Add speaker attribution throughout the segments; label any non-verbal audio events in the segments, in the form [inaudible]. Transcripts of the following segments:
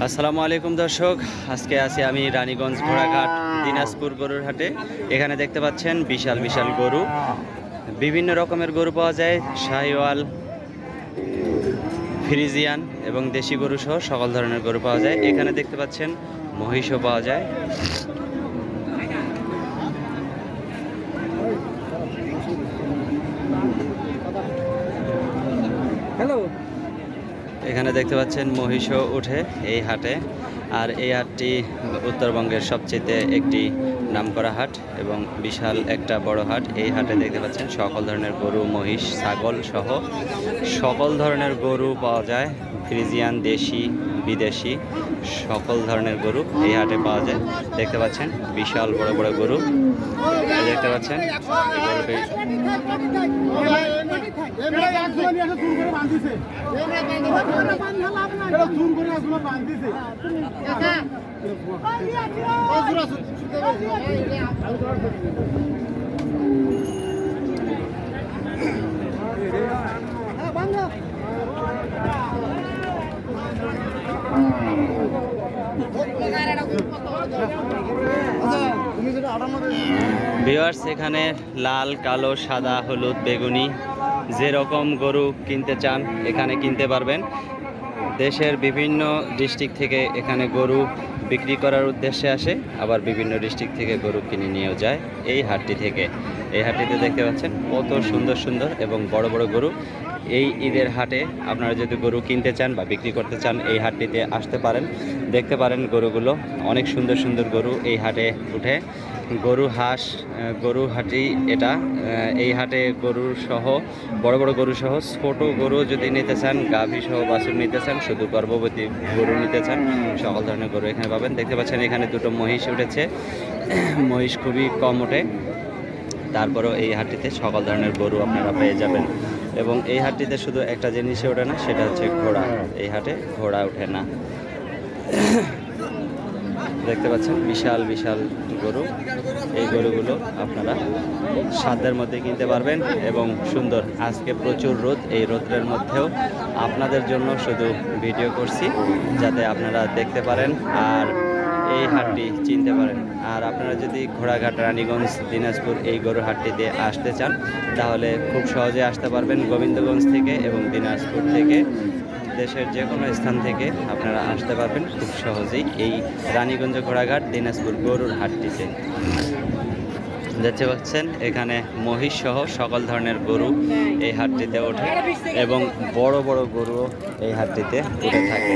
Speaker 1: আসসালামু আলাইকুম দর্শক, আজকে আছি আমি রানীগঞ্জ ঘোড়াঘাট, দিনাজপুর গরুর হাটে এখানে দেখতে পাচ্ছেন বিশাল বিশাল গরু। বিভিন্ন রকমের গরু পাওয়া যায়, শাহিওয়াল, ফ্রিজিয়ান এবং দেশি গরু সহ সকল ধরনের গরু পাওয়া যায়। এখানে দেখতে পাচ্ছেন মহিষও পাওয়া যায়।
Speaker 2: হ্যালো
Speaker 1: এখানে দেখতে পাচ্ছেন মহিষও উঠে এই হাটে। আর এই হাটটি উত্তরবঙ্গের সবচেয়ে একটি নামকরা হাট এবং বিশাল একটা বড় হাট। এই হাটে দেখতে পাচ্ছেন সকল ধরনের গরু, মহিষ, ছাগল সহ সকল ধরনের গরু পাওয়া যায়। ফ্রিজিয়ান, দেশি, বিদেশি সকল ধরনের গরু এই হাটে পাওয়া যায়। দেখতে পাচ্ছেন বিশাল বড় বড় গরু। দেখতে পাচ্ছেন গরুটি ভিওয়ার্স এখানে লাল কালো সাদা হলুদ বেগুনি যেরকম গরু কিনতে চান এখানে কিনতে পারবেন। দেশের বিভিন্ন ডিস্ট্রিক্ট থেকে এখানে গরু বিক্রি করার উদ্দেশ্যে আসে, আবার বিভিন্ন ডিস্ট্রিক্ট থেকে গরু কিনে নিয়েও যায় এই হাটটি থেকে। এই হাটটিতে দেখতে পাচ্ছেন কত সুন্দর সুন্দর এবং বড় বড় গরু এই ঈদের হাটে আপনারা যদি গরু কিনতে চান বা বিক্রি করতে চান, এই হাটটিতে আসতে পারেন। দেখতে পারেন গরুগুলো অনেক সুন্দর সুন্দর গরু এই হাটে উঠে। গরু হাঁস গরু হাটি এটা এই হাটে গরু সহ, বড় বড় গরু সহ, ছোট গরু যদি নিতে চান, গাভী সহ, বাছুর নিতে চান, শুধু গর্ভবতী গরু নিতে চান, সকল ধরনের গরু এখানে পাবেন। দেখতে পাচ্ছেন এখানে দুটো মহিষ উঠেছে। [clears throat] মহিষ খুবই কম ওঠে। তারপরেও এই হাটটিতে সকল ধরনের গরু আপনারা পেয়ে যাবেন। এবং এই হাটটিতে শুধু একটা জিনিসে ওঠে না, সেটা হচ্ছে ঘোড়া। এই হাটে ঘোড়া ওঠে না। দেখতে পাচ্ছেন, বিশাল বিশাল গরু। এই গরুগুলো আপনারা সাধ্যের মধ্যে কিনতে পারবেন এবং সুন্দর। আজকে প্রচুর রোদ, এই রোদের মধ্যেও আপনাদের জন্য শুধু ভিডিও করছি, যাতে আপনারা দেখতে পারেন। আর এই হাটটি চিনতে পারেন। আর আপনারা যদি ঘোড়াঘাট, রানীগঞ্জ, দিনাজপুর এই গরু হাটটিতে আসতে চান, তাহলে খুব সহজে আসতে পারবেন গোবিন্দগঞ্জ থেকে এবং দিনাজপুর থেকে। দেশের যে কোনো স্থান থেকে আপনারা আসতে পারবেন খুব সহজেই এই রানীগঞ্জ ঘোড়াঘাট, দিনাজপুর গরুর হাটটিতে। দেখতে পাচ্ছেন, এখানে মহিষ সহ সকল ধরনের গরু এই হাটটিতে ওঠে এবং বড় বড় গরুও এই হাটটিতে উঠে থাকে।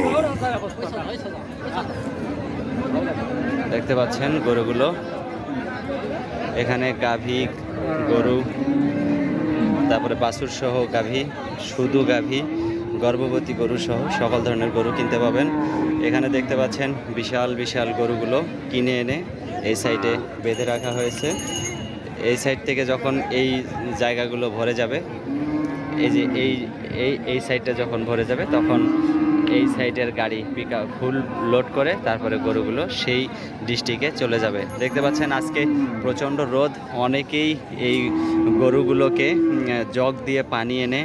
Speaker 1: দেখতে পাচ্ছেন গরুগুলো। এখানে গাভী, গরু, তারপরে বাছুর সহ গাভী, শুধু গাভী, গর্ভবতী গরু সহ সকল ধরনের গরু কিনতে পাবেন। এখানে দেখতে পাচ্ছেন বিশাল বিশাল গরুগুলো কিনে এনে এই সাইডে বেঁধে রাখা হয়েছে। এই সাইড থেকে যখন এই জায়গাগুলো ভরে যাবে, এই যে এই এই এই সাইডটা যখন ভরে যাবে, তখন এই সাইডের গাড়ি পিক ফুল লোড করে তারপরে গরুগুলো সেই ডিস্ট্রিক্টে চলে যাবে। দেখতে পাচ্ছেন আজকে প্রচণ্ড রোদ, অনেকেই এই গরুগুলোকে জগ দিয়ে পানি এনে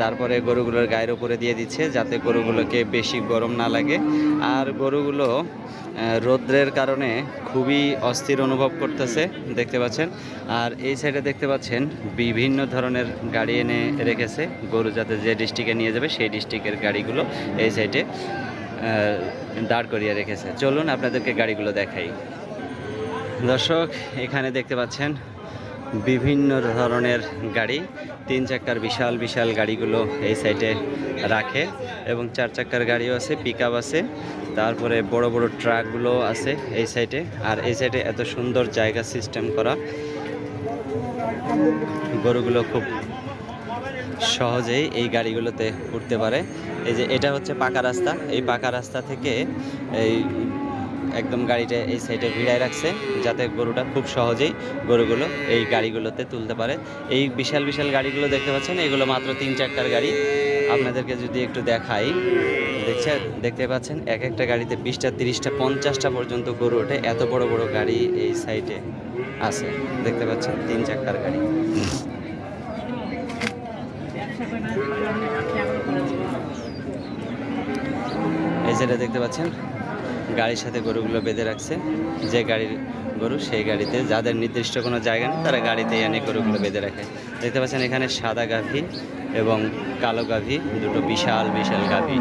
Speaker 1: তারপরে গরুগুলোর গায়ের উপরে দিয়ে দিচ্ছে যাতে গরুগুলোকে বেশি গরম না লাগে। আর গরুগুলো রৌদ্রের কারণে খুবই অস্থির অনুভব করতেছে, দেখতে পাচ্ছেন। আর এই সাইডে দেখতে পাচ্ছেন বিভিন্ন ধরনের গাড়ি এনে রেখেছে। গরু যাতে যে ডিস্ট্রিক্টে নিয়ে যাবে সেই ডিস্ট্রিক্টের গাড়িগুলো এই সাইডে আহ, দাঁড় করিয়ে রেখেছে। চলুন আপনাদেরকে গাড়িগুলো দেখাই। দর্শক এখানে দেখতে পাচ্ছেন বিভিন্ন ধরনের গাড়ি। তিন চাকার বিশাল বিশাল গাড়িগুলো এই সাইডে রাখে এবং চার চাকার গাড়িও আছে পিক আছে। তারপরে বড় বড় ট্রাকগুলো আছে এই সাইডে। আর এই সাইডে এত সুন্দর জায়গা সিস্টেম করা। গরুগুলো খুব সহজেই এই গাড়িগুলোতে উঠতে পারে। এই যে এটা হচ্ছে পাকা রাস্তা। এই পাকা রাস্তা থেকে এই একদম গাড়িটা এই সাইডে ভিড়ায় রাখছে যাতে গরুটা খুব সহজেই গরুগুলো এই গাড়িগুলোতে তুলতে পারে। এই বিশাল বিশাল গাড়িগুলো দেখতে পাচ্ছেন, এগুলো মাত্র তিন, চারটার গাড়ি। আপনাদেরকে যদি একটু দেখাই, দেখছে, দেখতে পাচ্ছেন, এক একটা গাড়িতে বিশটা, তিরিশটা, পঞ্চাশটা পর্যন্ত গরু ওঠে। এত বড় বড় গাড়ি এই সাইডে আছে। দেখতে পাচ্ছেন, তিন, চারটার গাড়ি। এই যেটা দেখতে পাচ্ছেন, গাড়ির সাথে গরুগুলো বেঁধে রাখছে। যে গাড়ির গরু, সেই গাড়িতে যাদের নির্দিষ্ট কোনো জায়গা নেই, তারা গাড়িতে এনে গরুগুলো বেঁধে রাখে। দেখতে পাচ্ছেন এখানে সাদা গাভী এবং কালো গাভী, দুটো বিশাল বিশাল গাভী।